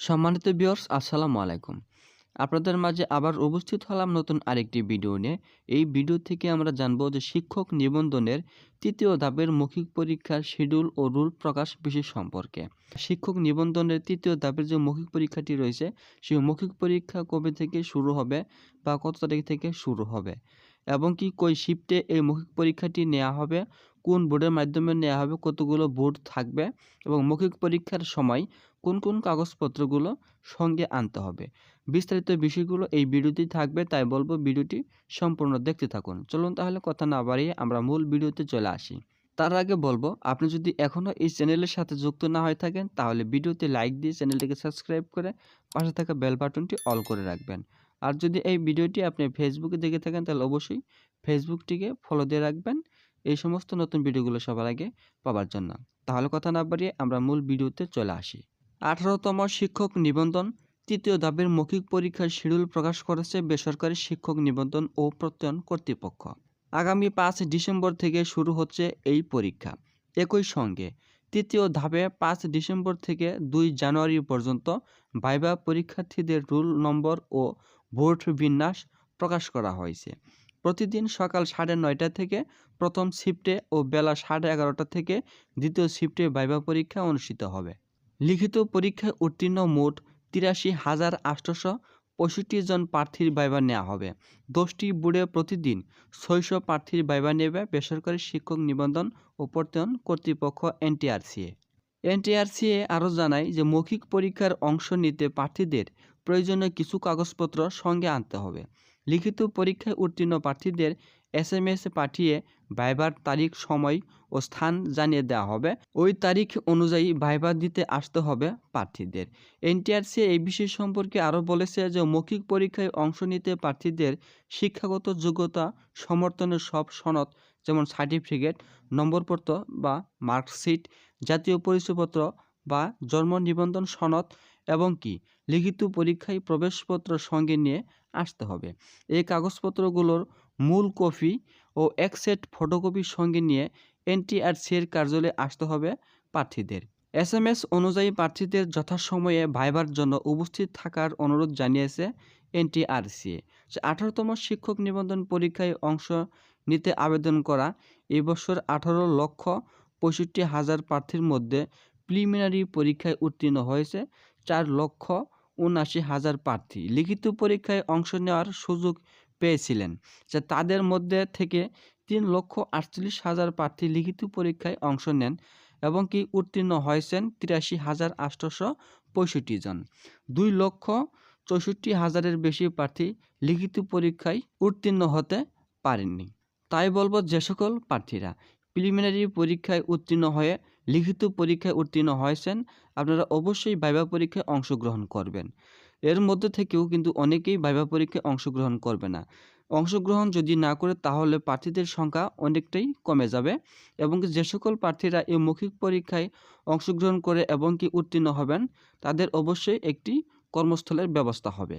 সম্মানিত ভিউয়ার্স, আসসালামু আলাইকুম। আপনাদের মাঝে আবার উপস্থিত হলাম নতুন আরেকটি ভিডিও নিয়ে। এই ভিডিও থেকে আমরা জানব যে শিক্ষক নিবন্ধনের তৃতীয় ধাপের মৌখিক পরীক্ষার শিডিউল ও রুল প্রকাশ বিষয় সম্পর্কে। শিক্ষক নিবন্ধনের তৃতীয় ধাপের যে মৌখিক পরীক্ষাটি রয়েছে, সেই মৌখিক পরীক্ষা কবে থেকে শুরু হবে বা কত তারিখ থেকে শুরু হবে এবং কি কই শিফটে এই মৌখিক পরীক্ষাটি নেওয়া হবে কোন বোর্ডের মাধ্যমে নেওয়া হবে, কতগুলো বোর্ড থাকবে এবং মৌখিক পরীক্ষার সময় কোন কোন কাগজপত্রগুলো সঙ্গে আনতে হবে। বিস্তারিত বিষয়গুলো এই ভিডিওতেই থাকবে, তাই বলব ভিডিওটি সম্পূর্ণ দেখতে থাকুন। চলুন তাহলে কথা না বাড়িয়ে আমরা মূল ভিডিওতে চলে আসি। তার আগে বলব, আপনি যদি এখনও এই চ্যানেলের সাথে যুক্ত না হয়ে থাকেন, তাহলে ভিডিওতে লাইক দিয়ে চ্যানেলটিকে সাবস্ক্রাইব করে পাশে থাকা বেল বাটনটি অল করে রাখবেন। আর যদি এই ভিডিওটি আপনি ফেসবুকে দেখে থাকেন, তাহলে অবশ্যই ফেসবুকটিকে ফলো দিয়ে রাখবেন এই সমস্ত নতুন ভিডিওগুলো সবার আগে পাওয়ার জন্য। তাহলে কথা না বাড়িয়ে আমরা মূল ভিডিওতে চলে আসি। আঠারোতম শিক্ষক নিবন্ধন। তৃতীয় ধাপের মৌখিক পরীক্ষার শিডিউল প্রকাশ করেছে বেসরকারি শিক্ষক নিবন্ধন ও প্রত্যয়ন কর্তৃপক্ষ। আগামী পাঁচ ডিসেম্বর থেকে শুরু হচ্ছে এই পরীক্ষা। একই সঙ্গে তৃতীয় ধাপে পাঁচ ডিসেম্বর থেকে দুই জানুয়ারি পর্যন্ত ভাইবা পরীক্ষার্থীদের রুল নম্বর ও ভোট বিন্যাস প্রকাশ করা হয়েছে। প্রতিদিন সকাল সাড়ে নয়টা থেকে প্রথম শিফটে ও বেলা সাড়ে এগারোটা থেকে দ্বিতীয় শিফটে ভাইবা পরীক্ষা অনুষ্ঠিত হবে। লিখিত পরীক্ষায় উত্তীর্ণ মোট তিরাশি হাজার আটশোশো পঁয়ষট্টি জন প্রার্থীর ভাইবা নেওয়া হবে। দশটি বোর্ডে প্রতিদিন ছয়শো প্রার্থীর ভাইবা নেবে বেসরকারি শিক্ষক নিবন্ধন ও প্রত্যয়ন কর্তৃপক্ষ এনটিআরসিএ এনটিআরসিএ আরও জানায় যে মৌখিক পরীক্ষার অংশ নিতে প্রার্থীদের প্রয়োজনীয় কিছু কাগজপত্র সঙ্গে আনতে হবে। লিখিত পরীক্ষায় উত্তীর্ণ প্রার্থীদের এস এম এস পাঠিয়ে ভাইবার তারিখ, সময় ও স্থান জানিয়ে দেওয়া হবে। ওই তারিখ অনুযায়ী ভাইবার দিতে আসতে হবে প্রার্থীদের। এনটিআরসি এই বিষয় সম্পর্কে আরও বলেছে যে, মৌখিক পরীক্ষায় অংশ নিতে প্রার্থীদের শিক্ষাগত যোগ্যতা, সমর্থনের সব সনদ, যেমন সার্টিফিকেট, নম্বরপত্র বা মার্কশিট, জাতীয় পরিচয়পত্র বা জন্ম নিবন্ধন সনদ এবং কি লিখিত পরীক্ষায় প্রবেশপত্র সঙ্গে নিয়ে আসতে হবে। এই কাগজপত্রগুলোর মূল কপি ও এক সেট ফটোকপির সঙ্গে নিয়ে এনটিআরসি এর কার্যালয়ে আসতে হবে প্রার্থীদের। এস এম এস অনুযায়ী প্রার্থীদের যথাসময়ে ভাইবার জন্য উপস্থিত থাকার অনুরোধ জানিয়েছে এনটিআরসি। আঠারোতম শিক্ষক নিবন্ধন পরীক্ষায় অংশ নিতে আবেদন করা এবছর আঠারো লক্ষ পঁয়ষট্টি হাজার প্রার্থীর মধ্যে প্রিলিমিনারি পরীক্ষায় উত্তীর্ণ হয়েছে চার লক্ষ উনআশি হাজার প্রার্থী। লিখিত পরীক্ষায় অংশ নেওয়ার সুযোগ পেয়েছিলেন, যে তাদের মধ্যে থেকে তিন লক্ষ আটচল্লিশ হাজার প্রার্থী লিখিত পরীক্ষায় অংশ নেন এবং কি উত্তীর্ণ হয়েছেন তিরাশি হাজার আটশোশো পঁয়ষট্টি জন। দুই লক্ষ চৌষট্টি হাজারের বেশি প্রার্থী লিখিত পরীক্ষায় উত্তীর্ণ হতে পারেননি। তাই বলব যে সকল প্রার্থীরা প্রিলিমিনারি পরীক্ষায় উত্তীর্ণ হয়ে লিখিত পরীক্ষায় উত্তীর্ণ হয়েছেন, আপনারা অবশ্যই ভাইবা পরীক্ষায় অংশগ্রহণ করবেন। এর মধ্যে থেকেও কিন্তু অনেকেই ভাইবা পরীক্ষায় অংশগ্রহণ করবে না। অংশগ্রহণ যদি না করে, তাহলে প্রার্থীদের সংখ্যা অনেকটাই কমে যাবে এবং যে সকল প্রার্থীরা এই মৌখিক পরীক্ষায় অংশগ্রহণ করে এবং কি উত্তীর্ণ হবেন, তাদের অবশ্যই একটি কর্মস্থলের ব্যবস্থা হবে।